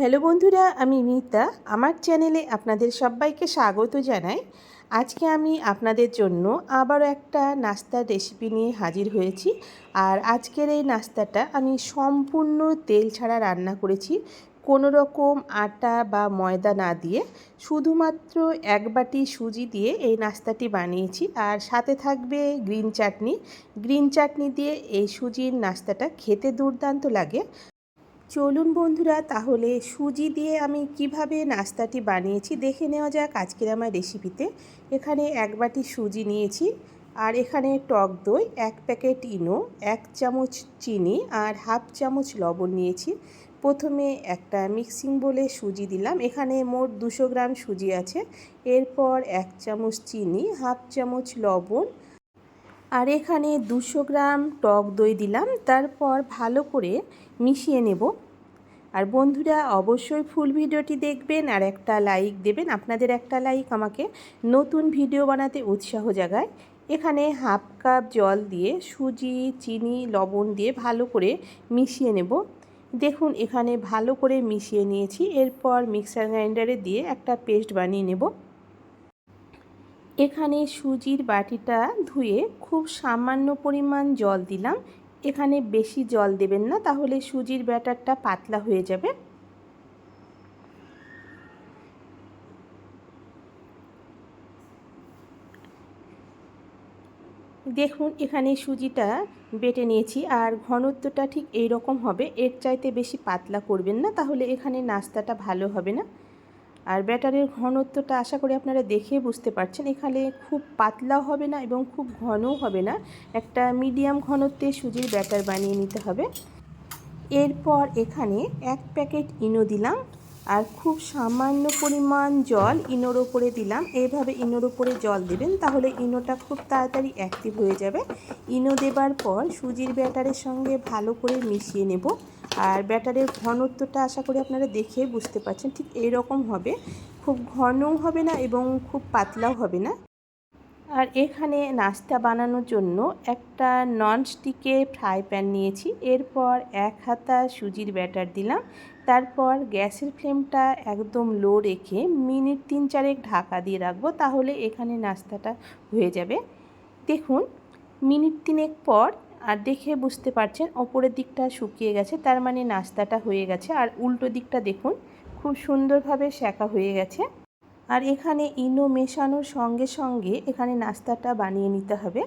Hello বন্ধুরা, আমি মিতা। আমার চ্যানেলে আপনাদের সবাইকে স্বাগত জানাই। আজকে আমি আপনাদের জন্য আবারও একটা নাস্তার রেসিপি নিয়ে হাজির হয়েছি। আর আজকের এই নাস্তাটা আমি সম্পূর্ণ তেল ছাড়া রান্না করেছি। কোনো রকম আটা বা ময়দা না দিয়ে শুধুমাত্র এক বাটি সুজি দিয়ে এই নাস্তাটি বানিয়েছি। আর সাথে থাকবে গ্রিন চাটনি। গ্রিন চাটনি দিয়ে এই সুজির নাস্তাটা খেতে দুর্দান্ত লাগে। চলুন বন্ধুরা, তাহলে সুজি দিয়ে আমি কীভাবে নাস্তাটি বানিয়েছি দেখে নেওয়া যাক আজকের আমার রেসিপিতে। এখানে এক বাটি সুজি নিয়েছি আর এখানে টক দই, এক প্যাকেট ইনো, এক চামচ চিনি আর হাফ চামচ লবণ নিয়েছি। প্রথমে একটা মিক্সিং বলে সুজি দিলাম। এখানে মোট দুশো গ্রাম সুজি আছে। এরপর এক চামচ চিনি, হাফ চামচ লবণ আর এখানে দুশো গ্রাম টক দই দিলাম, তারপর ভালো করে মিশিয়ে নেব। আর বন্ধুরা, অবশ্যই ফুল ভিডিওটি দেখবেন আর একটা লাইক দেবেন। আপনাদের একটা লাইক আমাকে নতুন ভিডিও বানাতে উৎসাহ জাগায়। এখানে হাফ কাপ জল দিয়ে সুজি, চিনি, লবণ দিয়ে ভালো করে মিশিয়ে নেব। দেখুন, এখানে ভালো করে মিশিয়ে নিয়েছি। এরপর মিক্সার গ্রাইন্ডারে দিয়ে একটা পেস্ট বানিয়ে নেব। এখানে সুজির বাটিটা ধুয়ে খুব সামান্য পরিমাণ জল দিলাম। এখানে বেশি জল দেবেন না, তাহলে সুজির ব্যাটারটা পাতলা হয়ে যাবে। দেখুন, এখানে সুজিটা বেটে নিয়েছি, আর ঘনত্বটা ঠিক এই রকম হবে। এর চাইতে বেশি পাতলা করবেন না, তাহলে এখানে নাস্তাটা ভালো হবে না। আর ব্যাটারের ঘনত্বটা আশা করি আপনারা দেখে বুঝতে পারছেন। এখানে খুব পাতলাও হবে না এবং খুব ঘনও হবে না। একটা মিডিয়াম ঘনত্বে সুজির ব্যাটার বানিয়ে নিতে হবে। এরপর এখানে এক প্যাকেট ইনো দিলাম আর খুব সামান্য পরিমাণ জল ইনোর ওপরে দিলাম। এইভাবে ইনোর ওপরে জল দেবেন তাহলে ইনোটা খুব তাড়াতাড়ি অ্যাক্টিভ হয়ে যাবে। ইনো দেবার পর সুজির ব্যাটারের সঙ্গে ভালো করে মিশিয়ে নেব। আর ব্যাটারের ঘনত্বটা আশা করি আপনারা দেখে বুঝতে পারছেন, ঠিক এইরকম হবে। খুব ঘনও হবে না এবং খুব পাতলাও হবে না। আর এখানে নাস্তা বানানোর জন্য একটা নন স্টিকে ফ্রাই প্যান নিয়েছি, এরপর এক হাতা সুজির ব্যাটার দিলাম, তারপর গ্যাসের ফ্লেমটা একদম লো রেখে মিনিট তিন চারেক ঢাকা দিয়ে রাখব, তাহলে এখানে নাস্তাটা হয়ে যাবে। দেখুন, মিনিট তিনেক পর আর দেখে বুঝতে পারছেন ওপরের দিকটা শুকিয়ে গেছে, তার মানে নাস্তাটা হয়ে গেছে। আর উল্টো দিকটা দেখুন, খুব সুন্দরভাবে শেখা হয়ে গেছে। আর এখানে ইনো মেশানোর সঙ্গে সঙ্গে এখানে নাস্তাটা বানিয়ে নিতে হবে।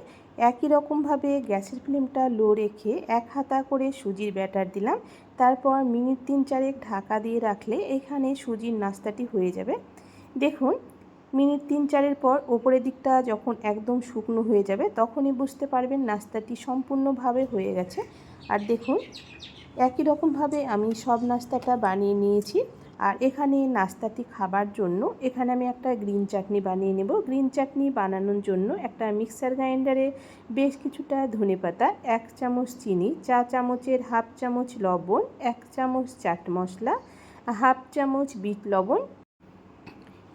একই রকমভাবে গ্যাসের ফ্লেমটা লো রেখে এক হাতা করে সুজির ব্যাটার দিলাম। তারপর মিনিট তিন চারেক ঢাকা দিয়ে রাখলে এখানে সুজির নাস্তাটি হয়ে যাবে। দেখুন মিনিট তিন চারের পর ওপরের দিকটা যখন একদম শুকনো হয়ে যাবে, তখনই বুঝতে পারবেন নাস্তাটি সম্পূর্ণভাবে হয়ে গেছে। আর দেখুন, একই রকমভাবে আমি সব নাস্তাটা বানিয়ে নিয়েছি। আর এখানে নাস্তাটি খাবার জন্য এখানে আমি একটা গ্রিন চাটনি বানিয়ে নেব। গ্রিন চাটনি বানানোর জন্য একটা মিক্সার গ্রাইন্ডারে বেশ কিছুটা ধনে পাতা এক চামচ চিনি চা চামচের হাফ চামচ লবণ, এক চামচ চাট মশলা, হাফ চামচ বিট লবণ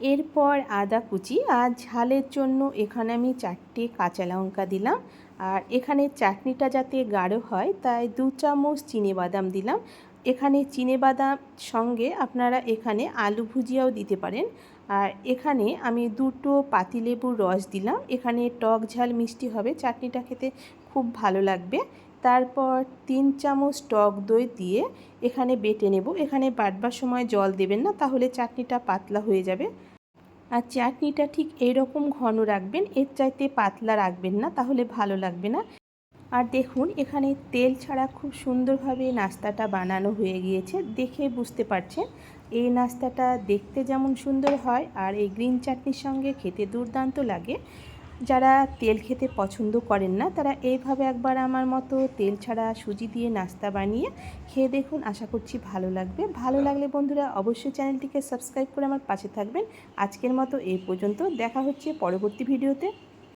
এরপর আদা কুচি আর ঝালের জন্য এখানে আমি চারটে কাঁচা লঙ্কা দিলাম। আর এখানে চাটনিটা যাতে গাঢ় হয়, তাই দু চামচ বাদাম দিলাম। এখানে বাদাম সঙ্গে আপনারা এখানে আলু ভুজিয়াও দিতে পারেন। আর এখানে আমি দুটো পাতিলেবুর রস দিলাম। এখানে টক ঝাল মিষ্টি হবে, চাটনিটা খেতে খুব ভালো লাগবে। তারপর তিন চামচ টক দই দিয়ে এখানে বেটে নেব। এখানে বাটবার সময় জল দেবেন না, তাহলে চাটনিটা পাতলা হয়ে যাবে। আর চাটনিটা ঠিক এইরকম ঘন রাখবেন, এর চাইতে পাতলা রাখবেন না, তাহলে ভালো লাগবে না। আর দেখুন, এখানে তেল ছাড়া খুব সুন্দরভাবে নাস্তাটা বানানো হয়ে গিয়েছে, দেখে বুঝতে পারছেন। এই নাস্তাটা দেখতে যেমন সুন্দর হয়, আর এই গ্রিন চাটনির সঙ্গে খেতে দুর্দান্ত লাগে। যারা তেল খেতে পছন্দ করেন না, তারা এইভাবে একবার আমার মতো তেল ছাড়া সুজি দিয়ে নাস্তা বানিয়ে খেয়ে দেখুন। আশা করছি ভালো লাগবে। ভালো লাগলে বন্ধুরা অবশ্যই চ্যানেলটিকে সাবস্ক্রাইব করে আমার পাশে থাকবেন। আজকের মতো এই পর্যন্ত। দেখা হচ্ছে পরবর্তী ভিডিওতে।